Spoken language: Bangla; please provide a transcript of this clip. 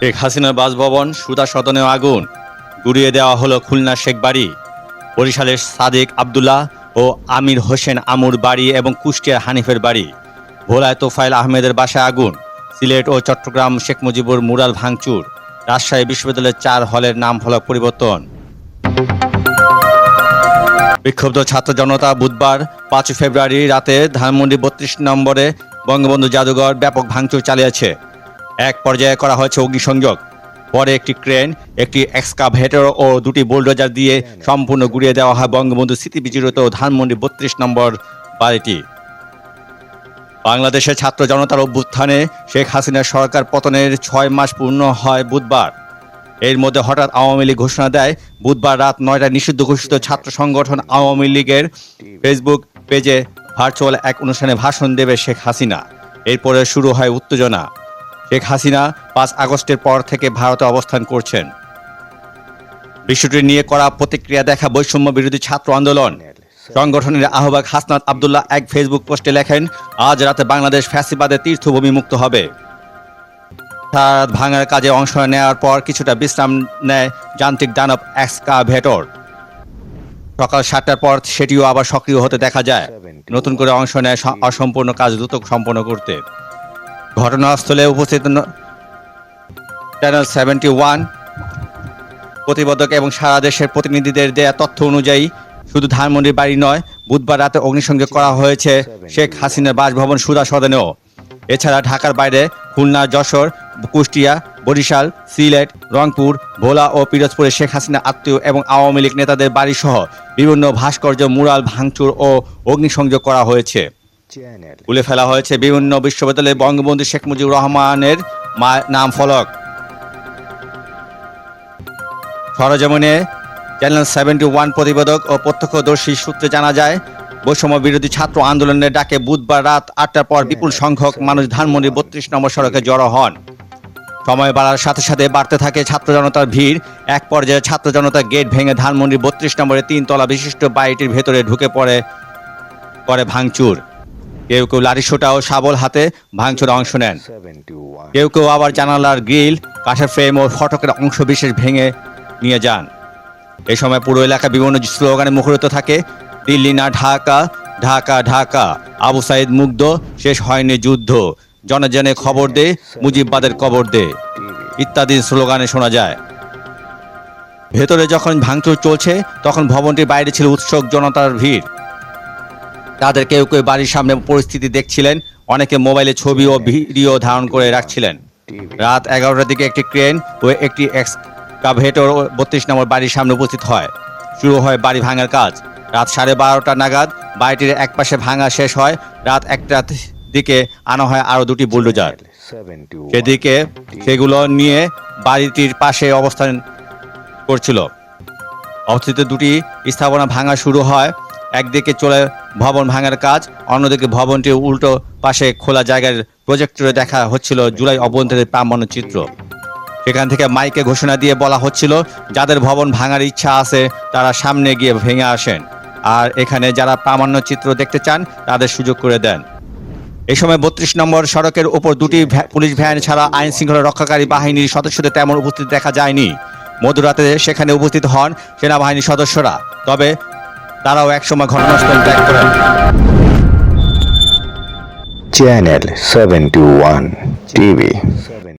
শেখ হাসিনার বাসভবন সুদা সদনে আগুন। গুড়িয়ে দেওয়া হলো খুলনা শেখ বাড়ি। বরিশালের সাদেক আবদুল্লাহ ও আমির হোসেন আমুর বাড়ি এবং কুষ্টিয়ার হানিফের বাড়ি। ভোলায় তোফাইল আহমেদের বাসায় আগুন। সিলেট ও চট্টগ্রাম শেখ মুজিবুর মুরাল ভাঙচুর। রাজশাহী বিশ্ববিদ্যালয়ের চার হলের নাম ফলক পরিবর্তন। বিক্ষুব্ধ ছাত্র জনতা বুধবার পাঁচই ফেব্রুয়ারি রাতে ধানমন্ডি বত্রিশ নম্বরে বঙ্গবন্ধু জাদুঘর ব্যাপক ভাঙচুর চালিয়েছে। এক পর্যায়ে করা হয়েছে অগ্নিসংযোগ। পরে একটি ক্রেন, একটি এক্সকাভেটর ও দুটি বুলডোজার দিয়ে সম্পূর্ণ গুড়িয়ে দেওয়া হয় বঙ্গবন্ধু স্মৃতি বিজড়িত ধানমন্ডি বত্রিশ নম্বর বাড়িটি। বাংলাদেশের ছাত্র জনতার অভ্যুত্থানে শেখ হাসিনার সরকার পতনের ছয় মাস পূর্ণ হয় বুধবার। এর মধ্যে হঠাৎ আওয়ামী লীগ ঘোষণা দেয়, বুধবার রাত নয়টায় নিষিদ্ধ ঘোষিত ছাত্র সংগঠন আওয়ামী লীগের ফেসবুক পেজে ভার্চুয়াল এক অনুষ্ঠানে ভাষণ দেবে শেখ হাসিনা। এরপরে শুরু হয় উত্তেজনা। শেখ হাসিনা পাঁচ আগস্টের পর থেকে ভারতে অবস্থান করছেন। বিষয়টি নিয়ে করা প্রতিক্রিয়া দেখা বৈষম্য বিরোধী ছাত্র আন্দোলন। সংগঠনের আহ্বায়ক হাসনাত আবদুল্লাহ এক ফেসবুক পোস্টে লেখেন, আজ রাতে বাংলাদেশ ফ্যাসিবাদে তীর্থভূমি মুক্ত হবে। ভাঙার কাজে অংশ নেওয়ার পর কিছুটা বিশ্রাম নেয় যান্ত্রিক দানব এক্সকাভেটর। সকাল সাতটার পর সেটিও আবার সক্রিয় হতে দেখা যায়। নতুন করে অংশ নেয় অসম্পূর্ণ কাজ দ্রুত সম্পন্ন করতে। ঘটনাস্থলে উপস্থিত চ্যানেল সেভেন্টি ওয়ান প্রতিবেদক এবং সারা দেশের প্রতিনিধিদের দেয়া তথ্য অনুযায়ী শুধু ধানমন্ডির বাড়ি নয়, বুধবার রাতে অগ্নিসংযোগ করা হয়েছে শেখ হাসিনার বাসভবন সুদা সদনেও। এছাড়া ঢাকার বাইরে খুলনা, যশোর, কুষ্টিয়া, বরিশাল, সিলেট, রংপুর, ভোলা ও পিরোজপুরে শেখ হাসিনা আত্মীয় এবং আওয়ামী লীগ নেতাদের বাড়িসহ বিভিন্ন ভাস্কর্য, মুরাল, ভাঙচুর ও অগ্নিসংযোগ করা হয়েছে। তুলে ফেলা হয়েছে বিভিন্ন বিশ্ববিদ্যালয়ে বঙ্গবন্ধু শেখ মুজিবুর রহমানের নাম ফলক। সরজমিনে চ্যানেল সেভেন্টি ওয়ান প্রতিবেদক ও প্রত্যক্ষদর্শী সূত্রে জানা যায় বৈষম্য বিরোধী ছাত্র আন্দোলনের ডাকে বুধবার রাত আটটার পর বিপুল সংখ্যক মানুষ ধানমন্ডি বত্রিশ নম্বর সড়কে জড়ো হন। সময় বাড়ার সাথে সাথে বাড়তে থাকে ছাত্র জনতার ভিড়। এক পর্যায়ে ছাত্র জনতা গেট ভেঙে ধানমন্ডি বত্রিশ নম্বরে তিনতলা বিশিষ্ট বাড়িটির ভেতরে ঢুকে পড়ে করে ভাঙচুর। কেউ কেউ লাঠিসোঁটা ও শাবল হাতে ভাঙচুরে অংশ নেন। কেউ কেউ আবার জানালার গ্রিল কাঠের ফ্রেম ও ফটকের অংশ বিশেষ ভেঙে নিয়ে যান। এ সময় পুরো এলাকা বিভিন্ন স্লোগানে মুখরিত থাকে দিল্লি না ঢাকা ঢাকা ঢাকা। আবু সাইদ মুগ্ধ শেষ হয়নি যুদ্ধ। জনে জনে খবর দে মুজিববাদের কবর দে। ইত্যাদি স্লোগানে শোনা যায়। ভেতরে যখন ভাঙচুর চলছে তখন ভবনটির বাইরে ছিল উৎসুক জনতার ভিড়। তাদের কেউ কেউ বাড়ির সামনে পরিস্থিতি দেখছিলেন, অনেকে মোবাইলে ছবি ও ভিডিও ধারণ করে রাখছিলেন। রাত এগারোটার দিকে একটি ক্রেন ও একটি এক্সকাভেটর বত্রিশ নম্বর বাড়ির সামনে উপস্থিত হয়। শুরু হয় বাড়ি ভাঙার কাজ। রাত সাড়ে বারোটা নাগাদ বাড়িটির এক পাশে ভাঙা শেষ হয়। রাত একটা দিকে আনা হয় আরও দুটি বুলডোজার। সেদিকে সেগুলো নিয়ে বাড়িটির পাশে অবস্থান করছিল। অবস্থিত দুটি স্থাপনা ভাঙা শুরু হয়। একদিকে চলে ভবন ভাঙার কাজ, অন্যদিকে ভবনটির উল্টো পাশে খোলা জায়গার প্রজেক্টরে দেখা হচ্ছিল জুলাই অভ্যন্তরের প্রামাণ্য চিত্র। সেখান থেকে মাইকে ঘোষণা দিয়ে বলা হচ্ছিল, যাদের ভবন ভাঙার ইচ্ছা আছে, তারা সামনে গিয়ে ভেঙে আসেন। আর এখানে যারা প্রামাণ্য চিত্র দেখতে চান, তাদের সুযোগ করে দেন। এই সময় বত্রিশ নম্বর সড়কের উপর দুটি পুলিশ ভ্যান ছাড়া আইন শৃঙ্খলা রক্ষাকারী বাহিনীর সদস্যদের তেমন উপস্থিতি দেখা যায়নি। মধ্যরাতে সেখানে উপস্থিত হন সেনাবাহিনীর সদস্যরা। তবে তারাও একসময় ঘটনাস্থল ত্যাগ করেন চ্যানেল সেভেন্টি ওয়ান টিভি